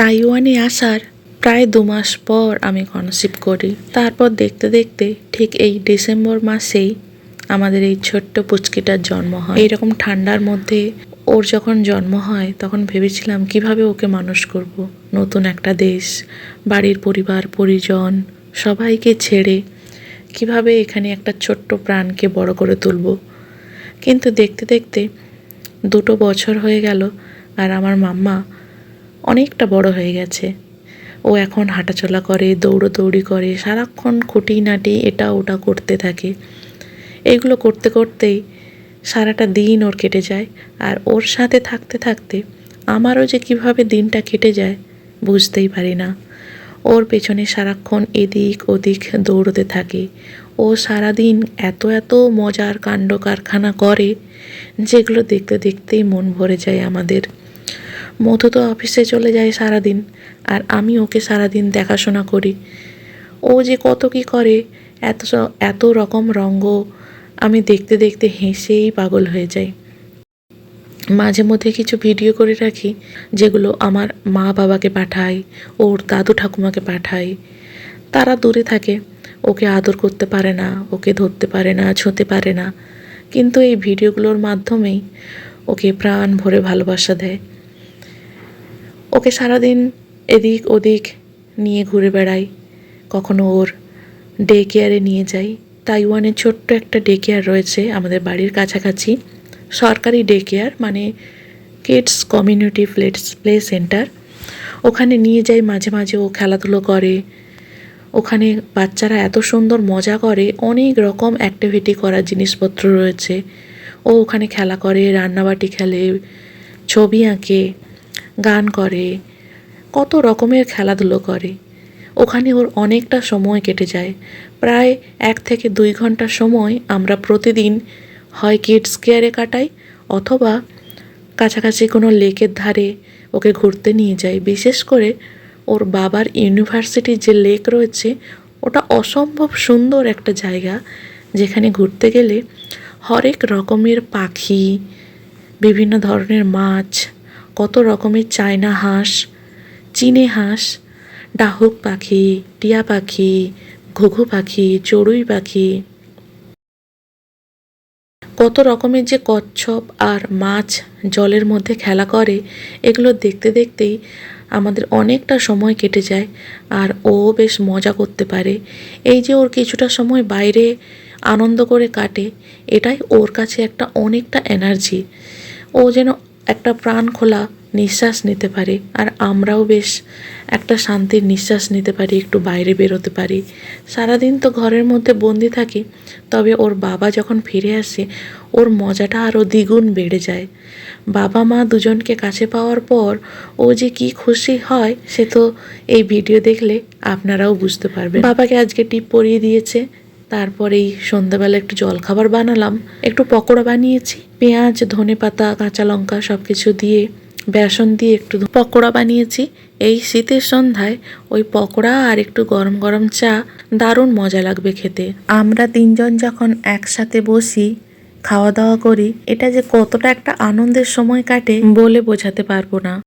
তাইওয়ানে আসার প্রায় দু মাস পর আমি কনসিভ করি। তারপর দেখতে দেখতে ঠিক এই ডিসেম্বর মাসেই আমাদের এই ছোট্ট পুচকিটার জন্ম হয়। এইরকম ঠান্ডার মধ্যে ওর যখন জন্ম হয়, তখন ভেবেছিলাম, কীভাবে ওকে মানুষ করব। নতুন একটা দেশ, বাড়ির পরিবার, পরিজন, সবাইকে ছেড়ে কীভাবে এখানে একটা ছোট্ট প্রাণকে বড় করে তুলব? কিন্তু দেখতে দেখতে দুটো বছর হয়ে গেল আর আমার মাম্মা অনেকটা বড় হয়ে গেছে। ও এখন হাঁটাচলা করে, দৌড়োদৌড়ি করে, সারাক্ষণ খুঁটিনাটি এটা ওটা করতে থাকে। এইগুলো করতে করতেই সারাটা দিন ওর কেটে যায় আর ওর সাথে থাকতে থাকতে আমারও যে কীভাবে দিনটা কেটে যায় বুঝতেই পারি না। ওর পেছনে সারাক্ষণ এদিক ওদিক দৌড়তে থাকে। ও সারাদিন এত এত মজার কাণ্ড কারখানা করে, যেগুলো দেখতে দেখতেই মন ভরে যায় আমাদের। মধু তো অফিসে চলে যায় সারাদিন, আর আমি ওকে সারাদিন দেখাশোনা করি। ও যে কত কী করে, এত এত রকম রঙ্গ, আমি দেখতে দেখতে হেসেই পাগল হয়ে যাই। মাঝে মধ্যে কিছু ভিডিও করে রাখি, যেগুলো আমার মা বাবাকে পাঠাই, ওর দাদু ঠাকুমাকে পাঠাই। তারা দূরে থাকে, ওকে আদর করতে পারে না, ওকে ধরতে পারে না, ছুঁতে পারে না। কিন্তু এই ভিডিওগুলোর মাধ্যমেই ওকে প্রাণ ভরে ভালোবাসা দেয়। ওকে সারাদিন এদিক ওদিক নিয়ে ঘুরে বেড়াই। কখনো ওর ডে কেয়ারে নিয়ে যাই। তাইওয়ানের ছোট্ট একটা ডে কেয়ার রয়েছে আমাদের বাড়ির কাছাকাছি। সরকারি ডে কেয়ার মানে kids community place play centre ওখানে নিয়ে যাই মাঝে মাঝে ও খেলাধুলো করে। ওখানে বাচ্চারা এত সুন্দর মজা করে, অনেক রকম অ্যাক্টিভিটি করার জিনিসপত্র রয়েছে। ও ওখানে খেলা করে, রান্নাবাটি খেলে, ছবি আঁকে। গান করে, কত রকমের খেলাধুলো করে। ওখানে ওর অনেকটা সময় কেটে যায়। প্রায় এক থেকে দুই ঘণ্টা সময় আমরা প্রতিদিন হয় কিডস কেয়ারে কাটাই অথবা কাছাকাছি কোনো লেকের ধারে ওকে ঘুরতে নিয়ে যাই। বিশেষ করে ওর বাবার ইউনিভার্সিটির যে লেক রয়েছে, ওটা অসম্ভব সুন্দর একটা জায়গা। যেখানে ঘুরতে গেলে হরেক রকমের পাখি, বিভিন্ন ধরনের মাছ কত রকমের চায়না হাঁস, চীনে হাঁস, ডাহুক পাখি, টিয়া পাখি, ঘুঘু পাখি, চড়ুই পাখি। কত রকমের যে কচ্ছপ আর মাছ জলের মধ্যে খেলা করে, এগুলো দেখতে দেখতেই আমাদের অনেকটা সময় কেটে যায় আর ও বেশ মজা করতে পারে। এই যে ওর কিছুটা সময় বাইরে আনন্দ করে কাটে, এটাই ওর কাছে একটা অনেকটা এনার্জি ও যেন একটা প্রাণ খোলা নিঃশ্বাস নিতে পারে, আর আমরাও বেশ একটা শান্তির নিঃশ্বাস নিতে পারি, একটু বাইরে বেরোতে পারি। সারাদিন তো ঘরের মধ্যে বন্দি থাকি, তবে ওর বাবা যখন ফিরে আসে, ওর মজাটা আরও দ্বিগুণ বেড়ে যায়। বাবা মা দুজনকে কাছে পাওয়ার পর ও যে কি খুশি হয়, সে তো এই ভিডিও দেখলে আপনারাও বুঝতে পারবেন। বাবাকে আজকে টিপ পরিয়ে দিয়েছে তারপরেই সন্ধ্যাবেলা একটু জলখাবার বানালাম, একটু পকোড়া বানিয়েছি, পেঁয়াজ ধনে পাতা কাঁচা লঙ্কা সব কিছু দিয়ে, বেসন দিয়ে একটু পকোড়া বানিয়েছি। এই শীতের সন্ধ্যায় ওই পকোড়া আর একটু গরম গরম চা দারুণ মজা লাগবে খেতে। আমরা তিনজন যখন একসাথে বসি, খাওয়া দাওয়া করি, এটা যে কতটা একটা আনন্দের সময় কাটে বলে বোঝাতে পারব না।